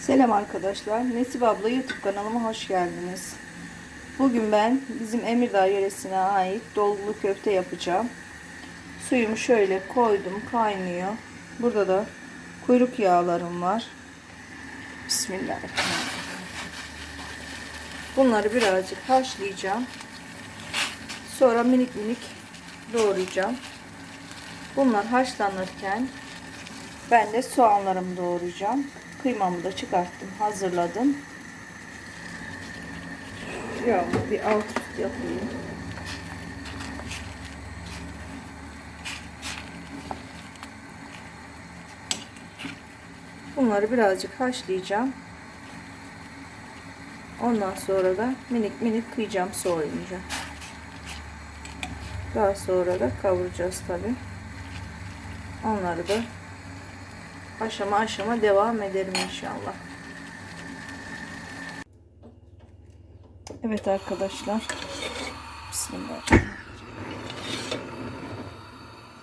Selam arkadaşlar. Nesip abla YouTube kanalıma hoş geldiniz. Bugün ben bizim Emirdağ yöresine ait dolgulu köfte yapacağım. Suyumu şöyle koydum kaynıyor. Burada da kuyruk yağlarım var. Bismillahirrahmanirrahim. Bunları birazcık haşlayacağım. Sonra minik minik doğrayacağım. Bunlar haşlanırken ben de soğanlarımı doğrayacağım. Kıymamı da çıkarttım, hazırladım. Ya bir alt üst yapayım. Bunları birazcık haşlayacağım. Ondan sonra da minik minik kıyacağım soğuyunca. Daha sonra da kavuracağız tabi. Onları da aşama aşama devam ederim inşallah. Evet arkadaşlar. Bismillah.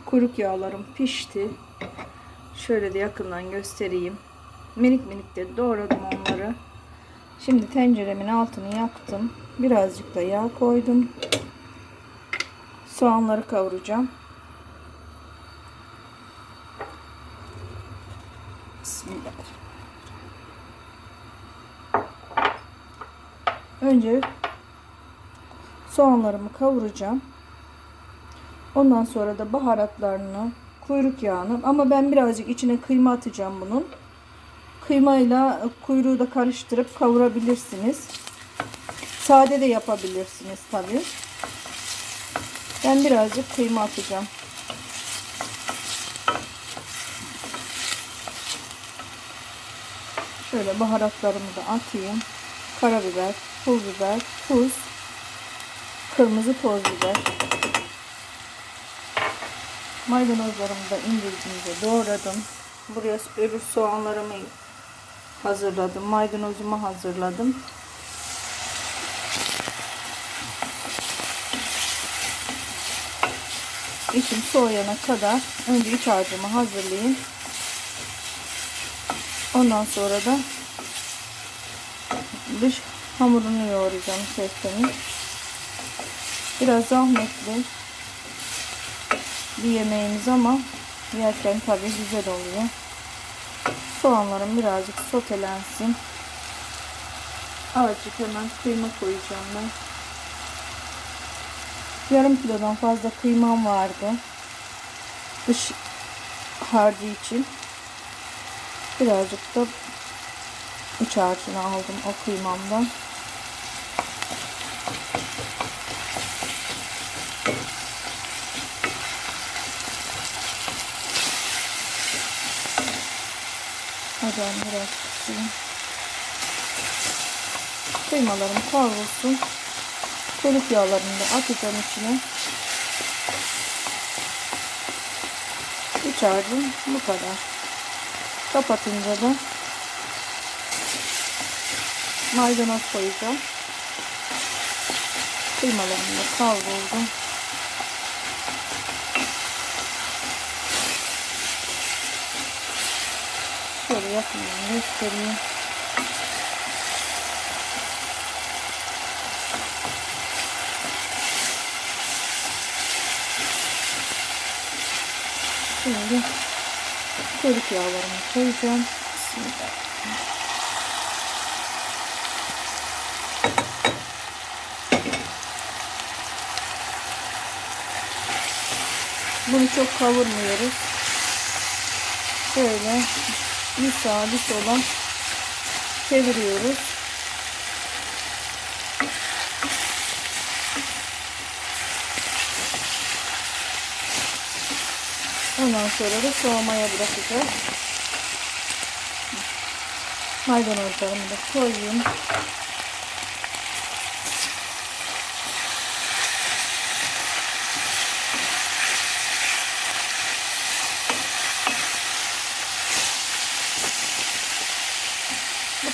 Kuruk yağlarım pişti. Şöyle de yakından göstereyim. Minik minik de doğradım onları. Şimdi tenceremin altını yaktım. Birazcık da yağ koydum. Soğanları kavuracağım. Bismillah. Önce soğanlarımı kavuracağım. Ondan sonra da baharatlarını, kuyruk yağını ama ben birazcık içine kıyma atacağım bunun. Kıymayla kuyruğu da karıştırıp kavurabilirsiniz. Sade de yapabilirsiniz tabi. Ben birazcık kıyma atacağım. Şöyle baharatlarımı da atayım. Karabiber, pul biber, tuz, kırmızı toz biber. Maydanozlarımı da indirdiğimde doğradım. Buraya öbür soğanlarımı hazırladım. Maydanozumu hazırladım. İçim soğuyana kadar önce iç harcımı hazırlayayım. Ondan sonra da dış hamurunu yoğuracağım köftenin. Biraz zahmetli bir yemeğimiz ama yerken tabii güzel oluyor. Soğanlarım birazcık sotelensin. Azıcık hemen kıyma koyacağım ben. Yarım kilodan fazla kıymam vardı. Dış harcı için. Birazcık da iç harcını aldım o kıymamdan. Ben biraz kısayım. Kıymalarım kavrulsun. Kuyruk yağlarını da atacağım içine. İç harcım bu kadar. Kapatınca da maydanoz koyacağım. Kıymalarımı da kavruldum. Şöyle yakından göstereyim. Şimdi kuyruk yağlarımı koyacağım. Bismillah. Bunu çok kavurmuyoruz. Böyle bir sağa bir sola çeviriyoruz. Ondan sonra da soğumaya bırakacağız. Maydanozlarımı da koyayım.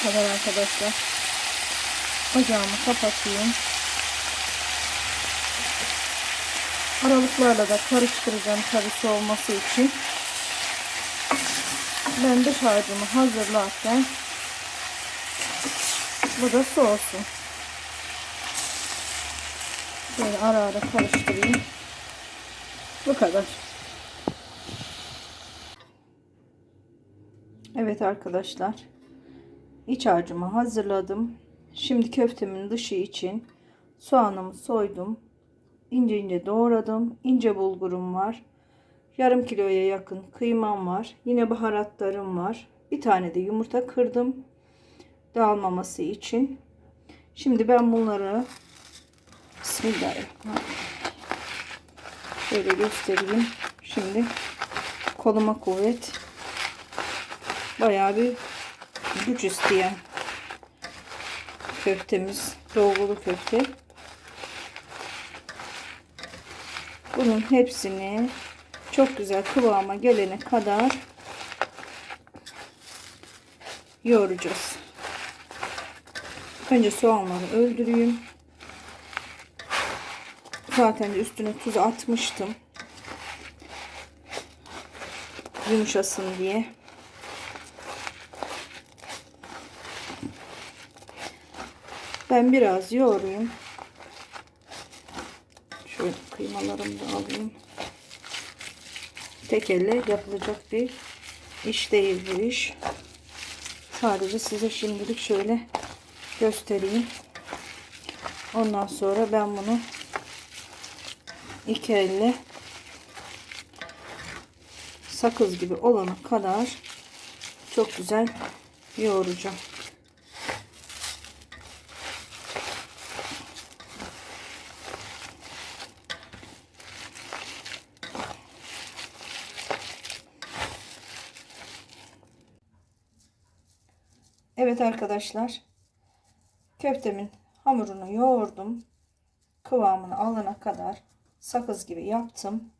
Kadar arkadaşlar. Ocağımı kapatayım. Aralıklarla da karıştıracağım tabi soğuması için. Ben dış harcımı hazırlarken Bu da su olsun. Şöyle ara ara karıştırayım. Bu kadar. Evet arkadaşlar. İç harcımı hazırladım. Şimdi köftemin dışı için soğanımı soydum. İnce ince doğradım. İnce bulgurum var. Yarım kiloya yakın kıymam var. Yine baharatlarım var. Bir tane de yumurta kırdım. Dağılmaması için. Şimdi ben bunları Bismillahirrahmanirrahim. Şöyle göstereyim. Şimdi koluma kuvvet. Bayağı bir güç isteyen köftemiz. Dolgulu köfte. Bunun hepsini çok güzel kıvama gelene kadar yoğuracağız. Önce soğanları öldüreyim. Zaten üstüne tuz atmıştım. Yumuşasın diye. Ben biraz yoğurayım. Şöyle kıymalarımı da alayım. Tek elle yapılacak bir iş değil bu iş. Sadece size şimdilik şöyle göstereyim. Ondan sonra ben bunu iki elle sakız gibi olana kadar çok güzel yoğuracağım. Evet arkadaşlar. Köftemin hamurunu yoğurdum. Kıvamını alana kadar sakız gibi yaptım.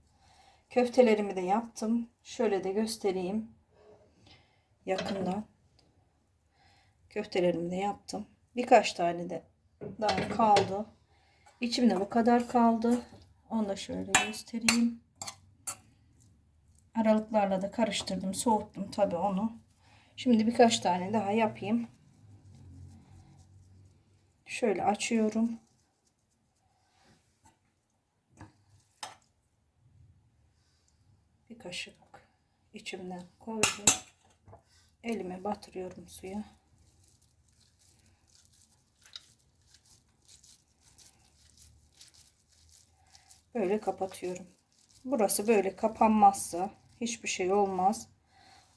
Köftelerimi de yaptım. Şöyle de göstereyim. Yakından. Köftelerimi de yaptım. Birkaç tane de daha kaldı. İçimde bu kadar kaldı. Onu da şöyle göstereyim. Aralıklarla da karıştırdım. Soğuttum tabi onu. Şimdi birkaç tane daha yapayım. Şöyle açıyorum. Bir kaşık içimden koydum. Elime batırıyorum suya. Böyle kapatıyorum. Burası böyle kapanmazsa hiçbir şey olmaz.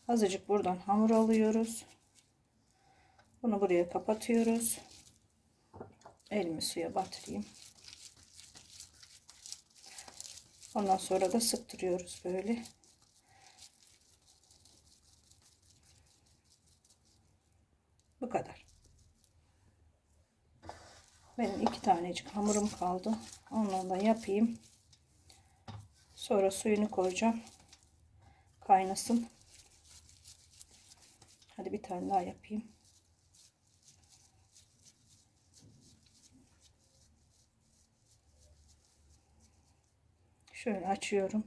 Azıcık buradan hamur alıyoruz. Bunu buraya kapatıyoruz. Elimi suya batırayım. Ondan sonra da sıktırıyoruz böyle. Bu kadar. Benim iki tanecik hamurum kaldı. Onları da yapayım. Sonra suyunu koyacağım. Kaynasın. Hadi bir tane daha yapayım. Şöyle açıyorum.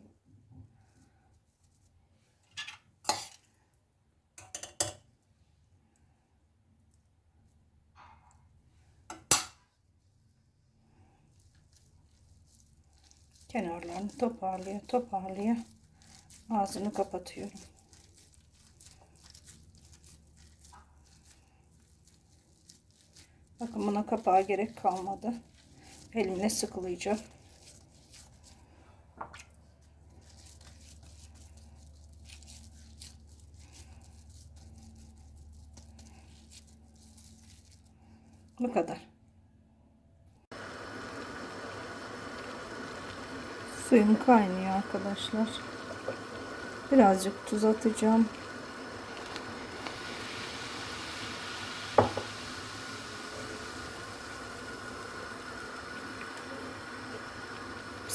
Kenarlarını toparlaya toparlaya ağzını kapatıyorum. Bakın buna kapağa gerek kalmadı. Elimle sıkılayacağım. Bu kadar. Suyum kaynıyor arkadaşlar. Birazcık tuz atacağım.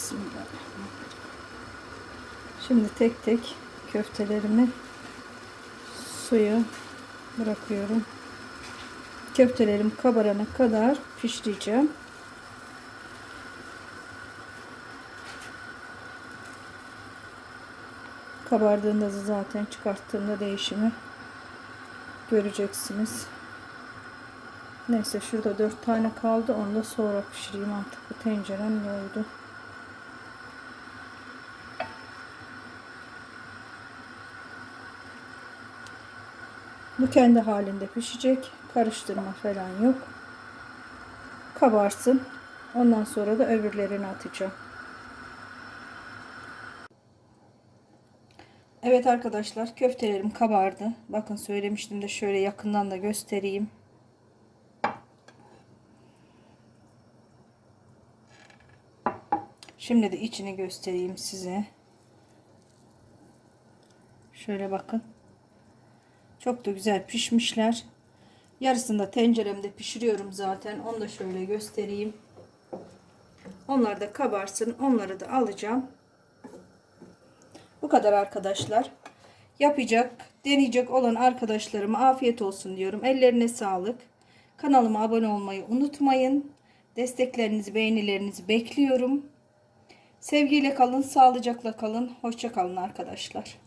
Bismillahirrahmanirrahim. Şimdi tek tek köftelerimi suya bırakıyorum. Köftelerim kabarana kadar pişireceğim. Kabardığında da zaten çıkarttığımda değişimi göreceksiniz. Neyse şurada dört tane kaldı. Onu da sonra pişireyim artık. Bu tencerem yoğdu. Bu kendi halinde pişecek. Karıştırma falan yok. Kabarsın. Ondan sonra da öbürlerini atacağım. Evet arkadaşlar köftelerim kabardı. Bakın söylemiştim de şöyle yakından da göstereyim. Şimdi de içini göstereyim size. Şöyle bakın. Çok da güzel pişmişler. Yarısını da tenceremde pişiriyorum zaten. Onu da şöyle göstereyim. Onlar da kabarsın. Onları da alacağım. Bu kadar arkadaşlar. Yapacak, deneyecek olan arkadaşlarıma afiyet olsun diyorum. Ellerine sağlık. Kanalıma abone olmayı unutmayın. Desteklerinizi, beğenilerinizi bekliyorum. Sevgiyle kalın, sağlıcakla kalın. Hoşça kalın arkadaşlar.